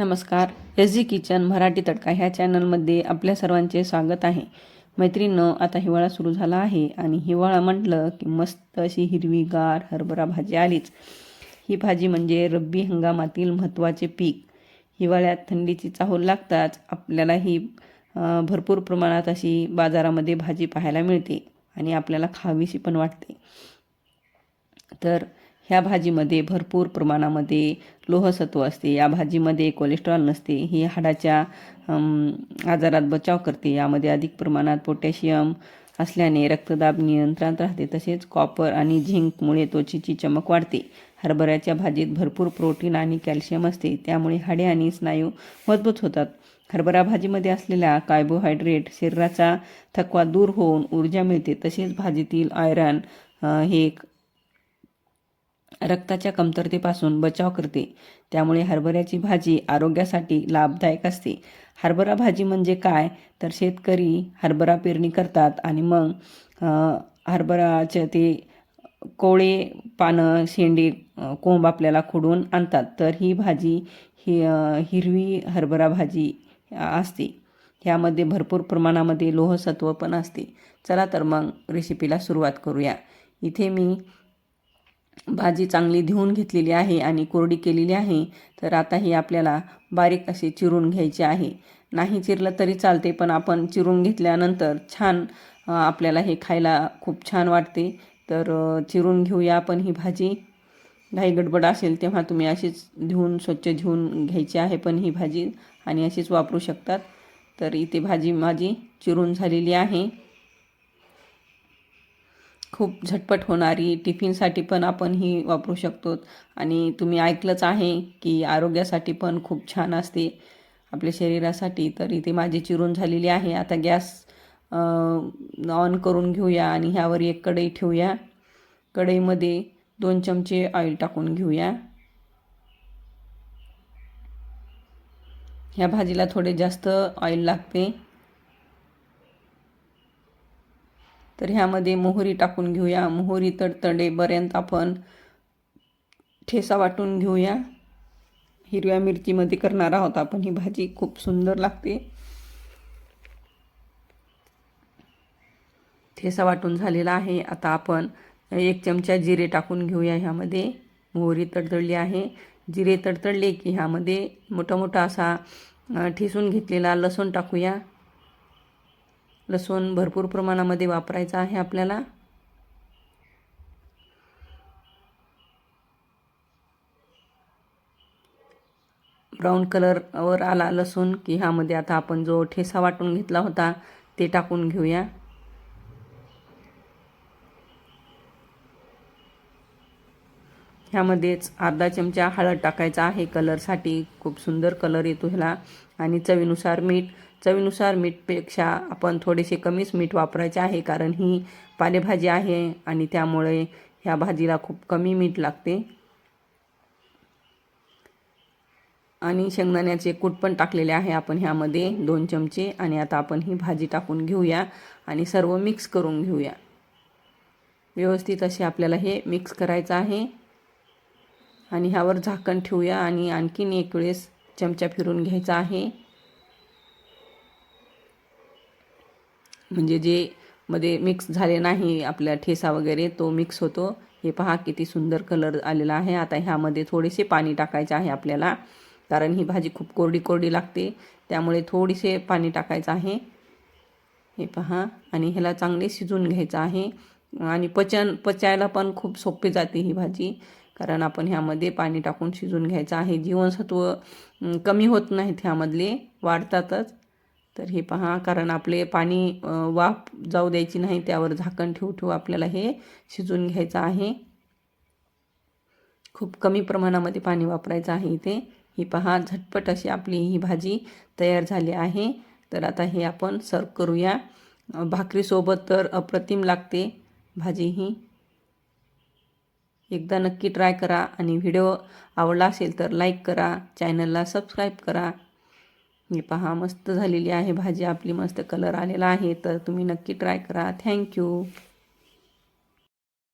नमस्कार. S G kitchen Marathi तडका ह्या चॅनलमध्ये आपल्या सर्वांचे स्वागत आहे. मैत्रिणं आता हिवाळा सुरू झाला आहे आणि हिवाळा म्हटलं की मस्त अशी हिरवीगार हरभरा भाजी आलीच. ही भाजी म्हणजे रब्बी हंगामातील महत्त्वाचे पीक. हिवाळ्यात थंडीची चाहूल लागताच आपल्याला ही भरपूर प्रमाणात अशी बाजारामध्ये भाजी पाहायला मिळते आणि आपल्याला खावीशी पण वाटते. तर ह्या भाजीमध्ये भरपूर प्रमाणामध्ये लोहसत्व असते. या भाजीमध्ये कोलेस्ट्रॉल नसते. ही हाडाच्या आजारात बचाव करते. यामध्ये अधिक प्रमाणात पोटॅशियम असल्याने रक्तदाब नियंत्रणात राहते. तसेच कॉपर आणि झिंकमुळे त्वचेची चमक वाढते. हरभऱ्याच्या भाजीत भरपूर प्रोटीन आणि कॅल्शियम असते. त्यामुळे हाडे आणि स्नायू मजबूत होतात. हरभरा भाजीमध्ये असलेल्या कार्बोहायड्रेट शरीराचा थकवा दूर होऊन ऊर्जा मिळते. तसेच भाजीतील आयरन हे एक रक्ताच्या कमतरतेपासून बचाव करते. त्यामुळे हरभऱ्याची भाजी आरोग्यासाठी लाभदायक असते. हरभरा भाजी म्हणजे काय? तर शेतकरी हरभरा पेरणी करतात आणि मग हरभराचे ते कोळे पानं शेंडे कोंब आपल्याला खुडून आणतात. तर ही भाजी ही हिरवी हरभरा भाजी असते. ह्यामध्ये भरपूर प्रमाणामध्ये लोहसत्व पण असते. चला तर मग रेसिपीला सुरुवात करूया. इथे मी भाजी चांगली धुवून घेतलेली आहे आणि कोरडी केलेली आहे तर आता ही आपल्याला बारीक अशी चिरून घ्यायची आहे. नाही चिरलं तरी चालते पण आपण चिरून घेतल्यानंतर छान आपल्याला हे खायला खूप छान वाटते. तर चिरून घेऊया आपण ही भाजी. घाई गडबड असेल तेव्हा तुम्ही अशीच धुवून स्वच्छ धुवून घ्यायची आहे पण ही भाजी आणि अशीच वापरू शकतात. तर इथे भाजी माझी चिरून झालेली आहे. खूप झटपट होणारी टिफिनसाठी पण आपण ही वापरू शकतो. आणि तुम्ही ऐकलंच आहे की आरोग्यासाठी पण खूप छान असते. आपल्या शरीरासाठी तर इथे माझी चिरून झालेली आहे. आता गॅस ऑन करून घेऊया आणि ह्यावर एक कढई ठेवूया. कढईमध्ये दोन चमचे ऑइल टाकून घेऊया. ह्या भाजीला थोडे जास्त ऑइल लागते. तर ह्यामध्ये मोहरी टाकून घेऊया. मोहरी तडतडेपर्यंत आपण ठेसा वाटून घेऊया. हिरव्या मिरचीमध्ये करणार आहोत आपण. ही भाजी खूप सुंदर लागते. ठेसा वाटून झालेला आहे. आता आपण एक चमचा जिरे टाकून घेऊया ह्यामध्ये. मोहरी तडतडली आहे. जिरे तडतडले की ह्यामध्ये मोठा मोठा असा ठेसून घेतलेला लसूण टाकूया. लसूण भरपूर प्रमाणामध्ये वापरायचा आहे आपल्याला. ब्राऊन कलरवर आला लसूण की ह्यामध्ये आता आपण जो ठेसा वाटून घेतला होता ते टाकून घेऊया. ह्यामध्येच अर्धा चमचा हळद टाकायचा आहे. कलरसाठी खूप सुंदर कलर येतो ह्याला. आणि चवीनुसार मीठ चवीनुसार मीठपेक्षा आपण थोडेसे कमीच मीठ वापरायचे आहे कारण ही पालेभाजी आहे आणि त्यामुळे ह्या भाजीला खूप कमी मीठ लागते. आणि शेंगदाण्याचे कूट पण टाकलेले आहे आपण ह्यामध्ये दोन चमचे. आणि आता आपण ही भाजी टाकून घेऊया आणि सर्व मिक्स करून घेऊया. व्यवस्थित असे आपल्याला हे मिक्स करायचं आहे. आणि ह्यावर झाकण ठेवूया आणि आणखीन एक वेळेस चमचा फिरून घ्यायचा आहे. म्हणजे जे मध्ये मिक्स झाले नाही आपला ठेसा वगैरे तो मिक्स होतो. हे पहा किती सुंदर कलर आलेला आहे. आता ह्यामध्ये थोडेसे पाणी टाकायचे आहे आपल्याला. कारण ही भाजी खूप कोरडी कोरडी लागते. त्यामुळे थोडेसे पाणी टाकायचं आहे. हे पहा. आणि ह्याला चांगले शिजून घ्यायचं आहे. आणि पचन पचायला पण खूप सोपे जाते ही भाजी. कारण आपण ह्यामध्ये पाणी टाकून शिजून घ्यायचं आहे. जीवनसत्व कमी होत नाहीत ह्यामधले. वाढतातच. तर हे पहा कारण आपले पाणी वाफ जाऊ द्यायची नाही त्यावर झाकण ठेवू ठेवू आपल्याला हे शिजून घ्यायचं आहे. खूप कमी प्रमाणामध्ये पाणी वापरायचं आहे इथे. ही पहा झटपट अशी आपली ही भाजी तयार झाली आहे. तर आता हे आपण सर्व करूया. भाकरीसोबत तर अप्रतिम लागते भाजी ही. एकदा नक्की ट्राय करा आणि व्हिडिओ आवडला असेल तर लाईक करा चॅनलला सबस्क्राईब करा. मी पहा मस्त झालेली आहे भाजी. आपली मस्त कलर आलेला आहे. तर तुम्ही नक्की ट्राय करा. थँक्यू